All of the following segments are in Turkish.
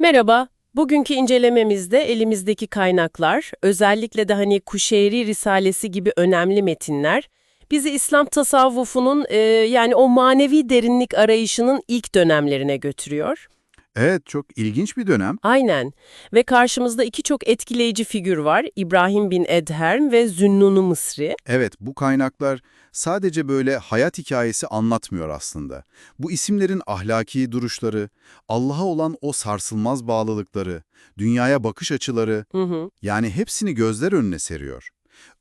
Merhaba. Bugünkü incelememizde elimizdeki kaynaklar, özellikle de hani Kuşeyri Risalesi gibi önemli metinler, bizi İslam tasavvufunun e, yani o manevi derinlik arayışının ilk dönemlerine götürüyor. Evet, çok ilginç bir dönem. Aynen. Ve karşımızda iki çok etkileyici figür var. İbrahim bin Edherm ve Zünnun-u Mısri. Evet, bu kaynaklar sadece böyle hayat hikayesi anlatmıyor aslında. Bu isimlerin ahlaki duruşları, Allah'a olan o sarsılmaz bağlılıkları, dünyaya bakış açıları, Hı hı. yani hepsini gözler önüne seriyor.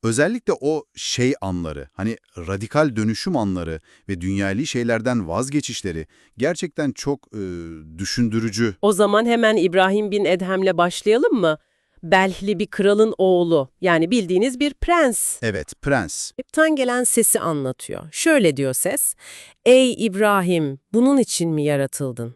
Özellikle o şey anları, hani radikal dönüşüm anları ve dünyali şeylerden vazgeçişleri gerçekten çok e, düşündürücü. O zaman hemen İbrahim bin Edhem'le başlayalım mı? Belhli bir kralın oğlu, yani bildiğiniz bir prens. Evet, prens. Tan gelen sesi anlatıyor. Şöyle diyor ses, Ey İbrahim, bunun için mi yaratıldın?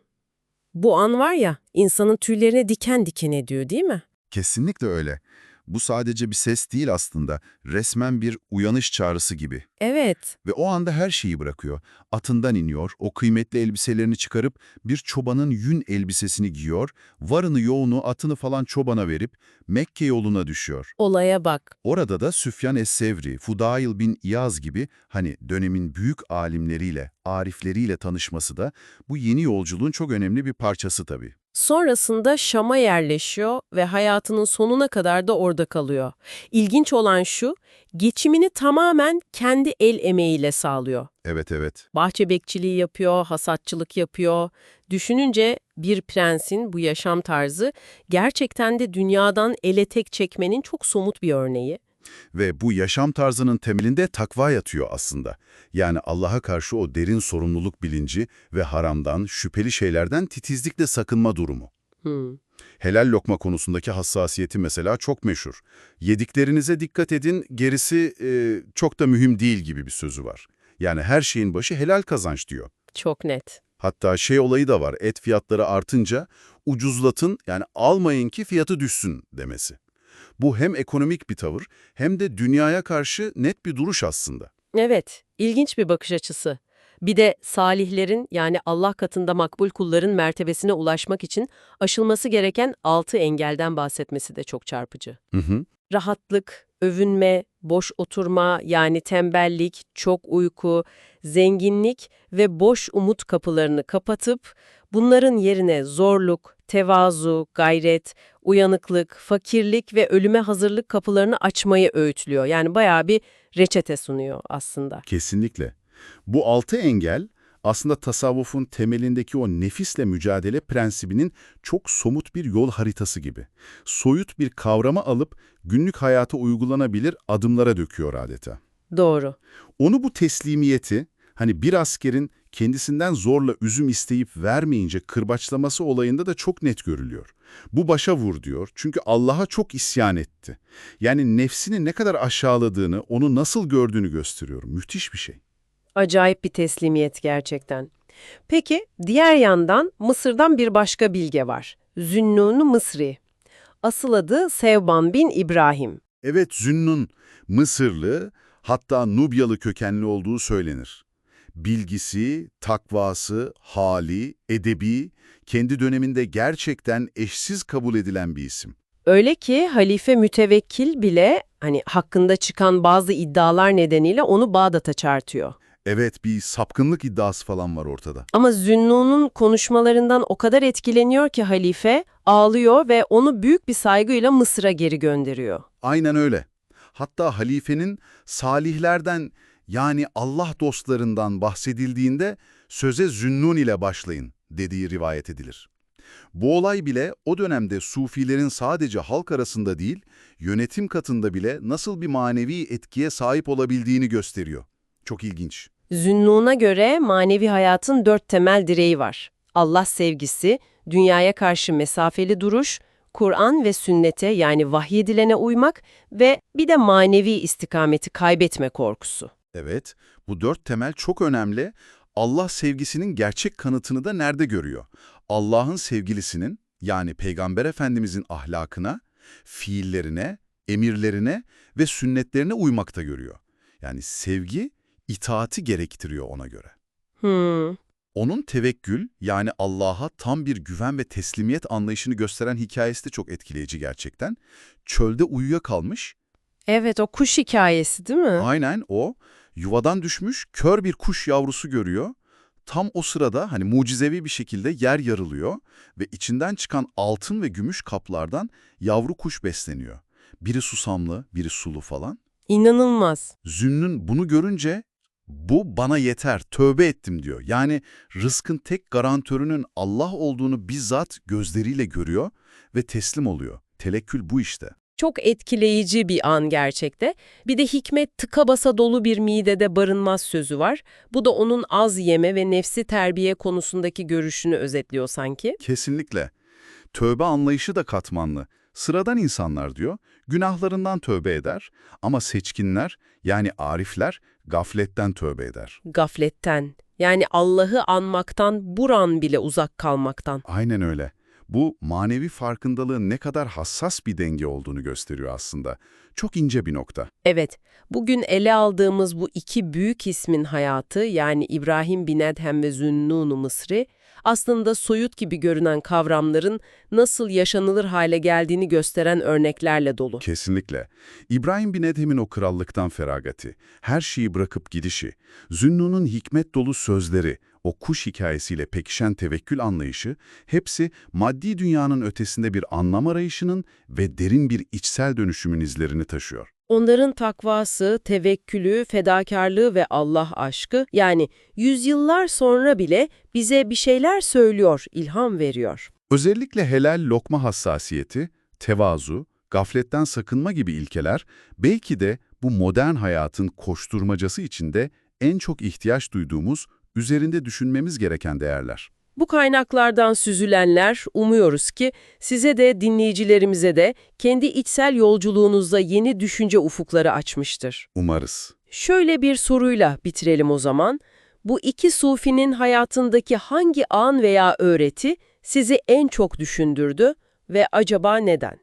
Bu an var ya, insanın tüylerine diken diken ediyor değil mi? Kesinlikle öyle. Bu sadece bir ses değil aslında, resmen bir uyanış çağrısı gibi. Evet, Ve o anda her şeyi bırakıyor. Atından iniyor, o kıymetli elbiselerini çıkarıp bir çobanın yün elbisesini giyiyor, varını yoğunu atını falan çobana verip Mekke yoluna düşüyor. olaya bak. Orada da Süfyan Es-Sevri, Fudail bin İyaz gibi hani dönemin büyük alimleriyle, arifleriyle tanışması da bu yeni yolculuğun çok önemli bir parçası tabii. Sonrasında Şam'a yerleşiyor ve hayatının sonuna kadar da orada kalıyor. İlginç olan şu, geçimini tamamen kendi el emeğiyle sağlıyor. Evet evet. Bahçe bekçiliği yapıyor, hasatçılık yapıyor. Düşününce bir prensin bu yaşam tarzı gerçekten de dünyadan ele tek çekmenin çok somut bir örneği. Ve bu yaşam tarzının temelinde takva yatıyor aslında. Yani Allah'a karşı o derin sorumluluk bilinci ve haramdan, şüpheli şeylerden titizlikle sakınma durumu. Hmm. Helal lokma konusundaki hassasiyeti mesela çok meşhur. Yediklerinize dikkat edin, gerisi e, çok da mühim değil gibi bir sözü var. Yani her şeyin başı helal kazanç diyor. Çok net. Hatta şey olayı da var, et fiyatları artınca ucuzlatın yani almayın ki fiyatı düşsün demesi. Bu hem ekonomik bir tavır hem de dünyaya karşı net bir duruş aslında. Evet, ilginç bir bakış açısı. Bir de salihlerin yani Allah katında makbul kulların mertebesine ulaşmak için aşılması gereken altı engelden bahsetmesi de çok çarpıcı. Hı hı. Rahatlık, övünme, boş oturma yani tembellik, çok uyku, zenginlik ve boş umut kapılarını kapatıp bunların yerine zorluk, tevazu, gayret, uyanıklık, fakirlik ve ölüme hazırlık kapılarını açmayı öğütlüyor. Yani bayağı bir reçete sunuyor aslında. Kesinlikle. Bu altı engel aslında tasavvufun temelindeki o nefisle mücadele prensibinin çok somut bir yol haritası gibi. Soyut bir kavrama alıp günlük hayata uygulanabilir adımlara döküyor adeta. Doğru. Onu bu teslimiyeti, hani bir askerin kendisinden zorla üzüm isteyip vermeyince kırbaçlaması olayında da çok net görülüyor. Bu başa vur diyor çünkü Allah'a çok isyan etti. Yani nefsini ne kadar aşağıladığını, onu nasıl gördüğünü gösteriyor. Müthiş bir şey. Acayip bir teslimiyet gerçekten. Peki diğer yandan Mısır'dan bir başka bilge var. Zünnun Mısri. Asıl adı Sevban bin İbrahim. Evet Zünnun, Mısırlı, hatta Nubyalı kökenli olduğu söylenir. Bilgisi, takvası, hali, edebi, kendi döneminde gerçekten eşsiz kabul edilen bir isim. Öyle ki halife mütevekkil bile hani hakkında çıkan bazı iddialar nedeniyle onu Bağdat'a çağırtıyor. Evet bir sapkınlık iddiası falan var ortada. Ama Zünnun'un konuşmalarından o kadar etkileniyor ki halife ağlıyor ve onu büyük bir saygıyla Mısır'a geri gönderiyor. Aynen öyle. Hatta halifenin salihlerden yani Allah dostlarından bahsedildiğinde söze Zünnun ile başlayın dediği rivayet edilir. Bu olay bile o dönemde Sufilerin sadece halk arasında değil, yönetim katında bile nasıl bir manevi etkiye sahip olabildiğini gösteriyor. Çok ilginç. Zünnun'a göre manevi hayatın dört temel direği var. Allah sevgisi, dünyaya karşı mesafeli duruş, Kur'an ve sünnete yani vahyedilene uymak ve bir de manevi istikameti kaybetme korkusu. Evet, bu dört temel çok önemli. Allah sevgisinin gerçek kanıtını da nerede görüyor? Allah'ın sevgilisinin yani Peygamber Efendimizin ahlakına, fiillerine, emirlerine ve sünnetlerine uymakta görüyor. Yani sevgi itaati gerektiriyor ona göre. Hmm. Onun tevekkül yani Allah'a tam bir güven ve teslimiyet anlayışını gösteren hikayesi de çok etkileyici gerçekten. Çölde uyuyakalmış, Evet, o kuş hikayesi değil mi? aynen o yuvadan düşmüş kör bir kuş yavrusu görüyor. Tam o sırada hani mucizevi bir şekilde yer yarılıyor ve içinden çıkan altın ve gümüş kaplardan yavru kuş besleniyor. Biri susamlı, biri sulu falan. İnanılmaz. Zünnün bunu görünce bu bana yeter, tövbe ettim diyor. Yani rızkın tek garantörünün Allah olduğunu bizzat gözleriyle görüyor ve teslim oluyor. Telekkül bu işte. Çok etkileyici bir an gerçekte. Bir de hikmet tıka basa dolu bir midede barınmaz sözü var. Bu da onun az yeme ve nefsi terbiye konusundaki görüşünü özetliyor sanki. Kesinlikle. Tövbe anlayışı da katmanlı. Sıradan insanlar diyor, günahlarından tövbe eder ama seçkinler yani arifler gafletten tövbe eder. Gafletten, yani Allah'ı anmaktan, buran bile uzak kalmaktan. Aynen öyle. Bu manevi farkındalığın ne kadar hassas bir denge olduğunu gösteriyor aslında. Çok ince bir nokta. Evet, bugün ele aldığımız bu iki büyük ismin hayatı yani İbrahim bin Edhem ve Zünnun-u Mısri aslında soyut gibi görünen kavramların nasıl yaşanılır hale geldiğini gösteren örneklerle dolu. Kesinlikle. İbrahim bin Edhem'in o krallıktan feragati, her şeyi bırakıp gidişi, Zünnun'un hikmet dolu sözleri, o kuş hikayesiyle pekişen tevekkül anlayışı, hepsi maddi dünyanın ötesinde bir anlam arayışının ve derin bir içsel dönüşümün izlerini taşıyor. Onların takvası, tevekkülü, fedakarlığı ve Allah aşkı yani yüzyıllar sonra bile bize bir şeyler söylüyor, ilham veriyor. Özellikle helal lokma hassasiyeti, tevazu, gafletten sakınma gibi ilkeler belki de bu modern hayatın koşturmacası içinde en çok ihtiyaç duyduğumuz, üzerinde düşünmemiz gereken değerler. Bu kaynaklardan süzülenler umuyoruz ki size de dinleyicilerimize de kendi içsel yolculuğunuzda yeni düşünce ufukları açmıştır. Umarız. Şöyle bir soruyla bitirelim o zaman. Bu iki sufinin hayatındaki hangi an veya öğreti sizi en çok düşündürdü ve acaba neden?